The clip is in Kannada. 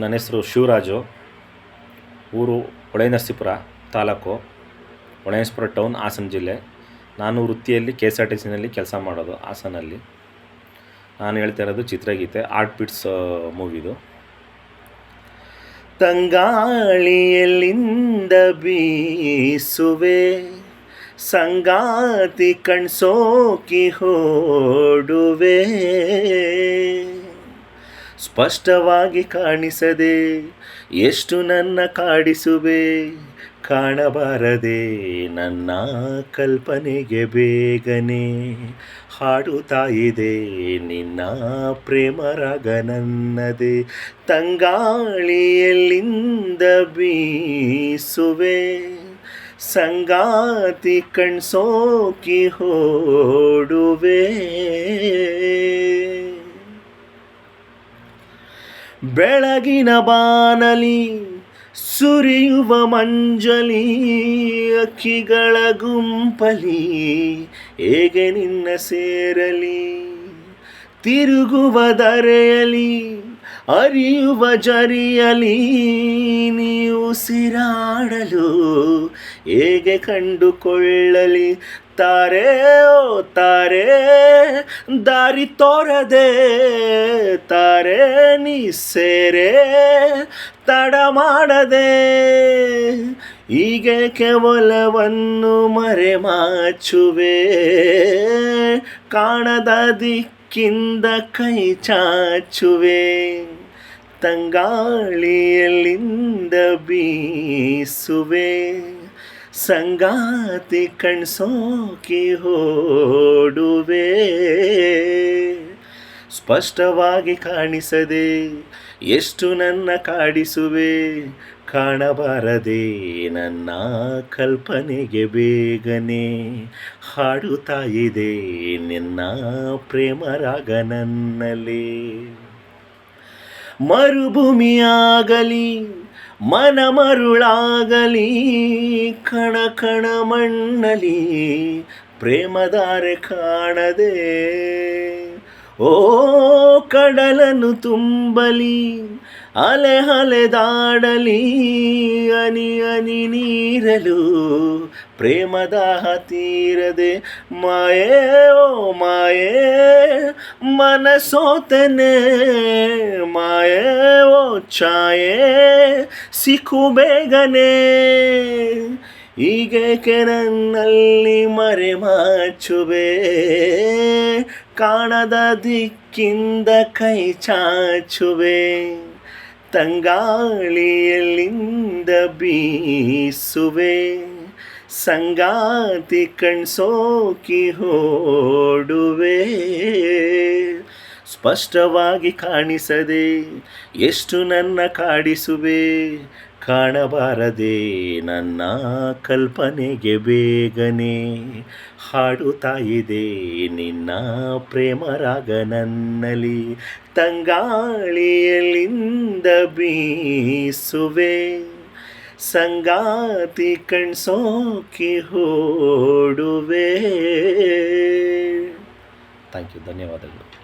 ನನ್ನ ಹೆಸರು ಶಿವರಾಜು. ಊರು ಹೊಳೆನರಸೀಪುರ ತಾಲೂಕು. ಹೊಳೆನರಸೀಪುರ ಟೌನ್ ಹಾಸನ ಜಿಲ್ಲೆ. ನಾನು ವೃತ್ತಿಯಲ್ಲಿ ಕೆ ಎಸ್ ಆರ್ ಟಿ ಸಿನಲ್ಲಿ ಕೆಲಸ ಮಾಡೋದು ಹಾಸನಲ್ಲಿ. ನಾನು ಹೇಳ್ತಾ ಇರೋದು ಚಿತ್ರಗೀತೆ ಆರ್ಟ್ ಬಿಟ್ಸ್ ಮೂವಿದು ತಂಗಾಳಿಯಲ್ಲಿಂದ ಬೀಸುವೆ, ಸಂಗಾತಿ ಕಣ್ಸೋಕಿ ಹೋಡುವೆ. ಸ್ಪಷ್ಟವಾಗಿ ಕಾಣಿಸದೆ ಎಷ್ಟು ನನ್ನ ಕಾಡಿಸುವೆ ಕಾಣಬಾರದೆ ನನ್ನ ಕಲ್ಪನೆಗೆ ಬೇಗನೆ ಹಾಡುತ್ತಾ ಇದೆ ನಿನ್ನ ಪ್ರೇಮ ರಗನನ್ನದೆ ನನ್ನದೇ. ತಂಗಾಳಿಯಲ್ಲಿಂದ ಬೀಸುವೆ. ಸಂಗಾತಿ ಕಣ್ಸೋಕಿ ಹೋಡುವೆ. ಬೆಳಗಿನ ಬಾನಲಿ ಸುರಿಯುವ ಮಂಜಲಿ, ಅಕ್ಕಿಗಳ ಗುಂಪಲಿ, ಹೇಗೆ ನಿನ್ನ ಸೇರಲಿ? ತಿರುಗುವ ದರೆಯಲಿ ಅರಿಯುವ ಜರಿಯಲಿ, ನೀವು ಸಿರಾಡಲು ಹೇಗೆ ಕಂಡುಕೊಳ್ಳಲಿ? ತಾರೆ, ಓ ತಾರೆ, ದಾರಿ ತೋರದೆ, ತಾರೆ, ನೀ ಸೇರೆ, ತಡ ಮಾಡದೆ. ಹೀಗೆ ಕೇವಲವನ್ನು ಮರೆಮಾಚುವೆ. ಕಾಣದ ದಿಕ್ಕಿಂದ ಕೈ ಚಾಚುವೆ. ತಂಗಾಳಿಯಲ್ಲಿಂದ ಬೀಸುವೆ. ಸಂಗಾತಿ ಕಣ್ಸೋಕಿ ಹೋಡುವೆ. ಸ್ಪಷ್ಟವಾಗಿ ಕಾಣಿಸದೆ ಎಷ್ಟು ನನ್ನ ಕಾಡಿಸುವೆ. ಕಾಣಬಾರದೆ ನನ್ನ ಕಲ್ಪನೆಗೆ ಬೇಗನೆ. ಹಾಡುತ್ತಾ ಇದೆ ನಿನ್ನ ಪ್ರೇಮ ರಾಗ ನನ್ನಲ್ಲಿ. ಮರುಭೂಮಿಯಾಗಲಿ ಮನ ಮರುಳಾಗಲಿ, ಕಣ ಕಣ ಮಣ್ಣಲಿ, ಪ್ರೇಮದಾರೆ ಕಾಣದೆ. ಓ ಕಡಲನ್ನು ತುಂಬಲಿ, ಅಲೆ ಅಲೆದಾಡಲಿ ಅನಿ ಅನಿ ನೀರಲು ಪ್ರೇಮದ ತೀರದೆ. ಮಾಯೇ, ಓ ಮಾಯೇ ಮನಸೋತನೆ ಮಾಯೇ ಛಾಯೆ ಸಿಕ್ಕು ಬೇಗನೆ. ಹೀಗೇಕೆ ನನ್ನಲ್ಲಿ ಮರೆಮಾಚುವೆ, ಕಾಣದ ದಿಕ್ಕಿಂದ ಕೈ ಚಾಚುವೆ. ತಂಗಾಳಿಯಲ್ಲಿಂದ ಬೀಸುವೆ, ಸಂಗಾತಿ ಕಣ್ಸೋಕಿ ಹೋಡುವೆ ಸ್ಪಷ್ಟವಾಗಿ ಕಾಣಿಸದೆ ಎಷ್ಟು ನನ್ನ ಕಾಡಿಸುವೆ? ಕಾಣಬಾರದೆ ನನ್ನ ಕಲ್ಪನೆಗೆ ಬೇಗನೆ ಹಾಡುತ್ತಾ ಇದೆ ನಿನ್ನ ಪ್ರೇಮರಾಗ ನನ್ನಲಿ ತಂಗಾಳಿಯಲ್ಲಿಂದ ಬೀಸುವೆ. ಸಂಗಾತಿ ಕಣ್ಸೋಕೆ ಹೋಡುವೆ ಥ್ಯಾಂಕ್ ಯು ಧನ್ಯವಾದಗಳು.